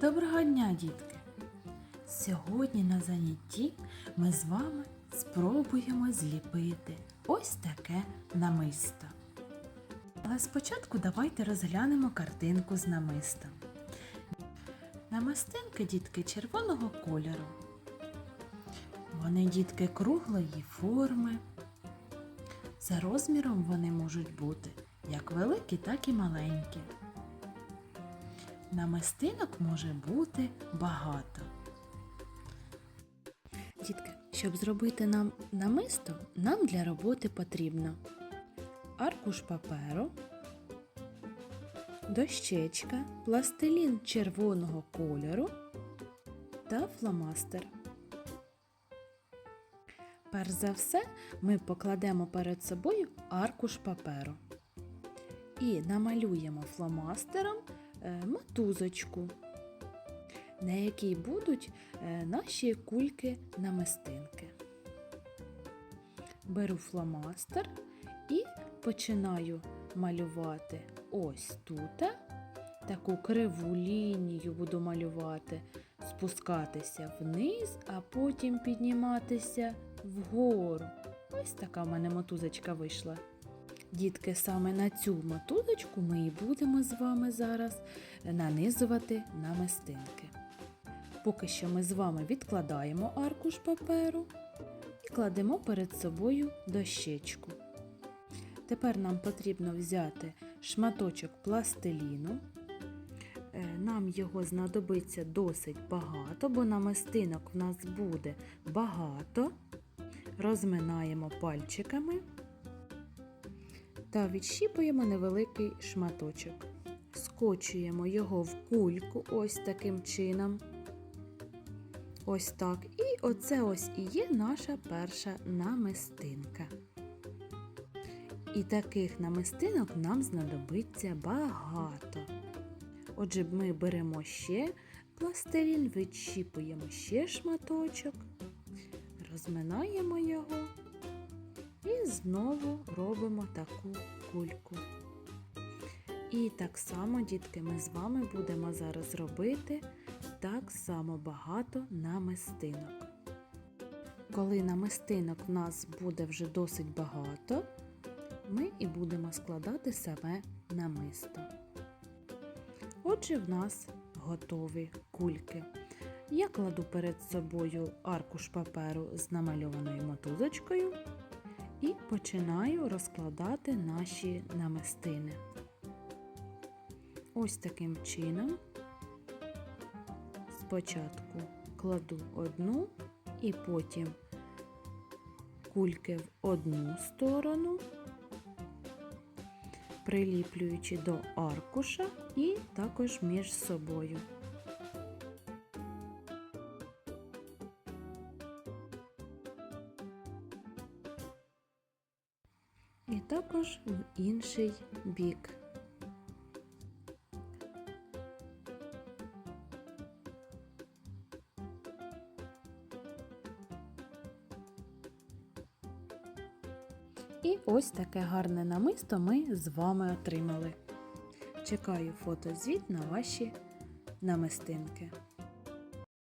Доброго дня, дітки! Сьогодні на занятті ми з вами спробуємо зліпити ось таке намисто. Але спочатку давайте розглянемо картинку з намистом. Намистинки дітки червоного кольору. Вони дітки круглої форми. За розміром вони можуть бути як великі, так і маленькі. Намистинок може бути багато. Дітки, щоб зробити нам намисто, нам для роботи потрібно аркуш паперу, дощечка, пластилін червоного кольору та фломастер. Перш за все, ми покладемо перед собою аркуш паперу і намалюємо фломастером мотузочку, на якій будуть е, наші кульки намистинки. Беру фломастер і починаю малювати ось тут. Таку криву лінію буду малювати, спускатися вниз, а потім підніматися вгору. Ось така в мене мотузочка вийшла. Дітки, саме на цю мотузочку ми і будемо з вами зараз нанизувати намистинки. Поки що ми з вами відкладаємо аркуш паперу і кладемо перед собою дощечку. Тепер нам потрібно взяти шматочок пластиліну. Е, Нам його знадобиться досить багато, бо намистинок в нас буде багато. Розминаємо пальчиками та відщіпуємо невеликий шматочок. Скочуємо його в кульку ось таким чином. Ось так. І оце ось і є наша перша намистинка. І таких намистинок нам знадобиться багато. Отже, ми беремо ще пластилін, відщіпуємо ще шматочок, розминаємо його і знову робимо таку кульку. І так само, дітки, ми з вами будемо зараз робити так само багато намистинок. Коли намистинок в нас буде вже досить багато, ми і будемо складати саме намисто. Отже, в нас готові кульки. Я кладу перед собою аркуш паперу з намальованою мотузочкою і починаю розкладати наші намистини. Ось таким чином спочатку кладу одну і потім кульки в одну сторону, приліплюючи до аркуша і також між собою. І також в інший бік. І ось таке гарне намисто ми з вами отримали. Чекаю фотозвіт на ваші намистинки.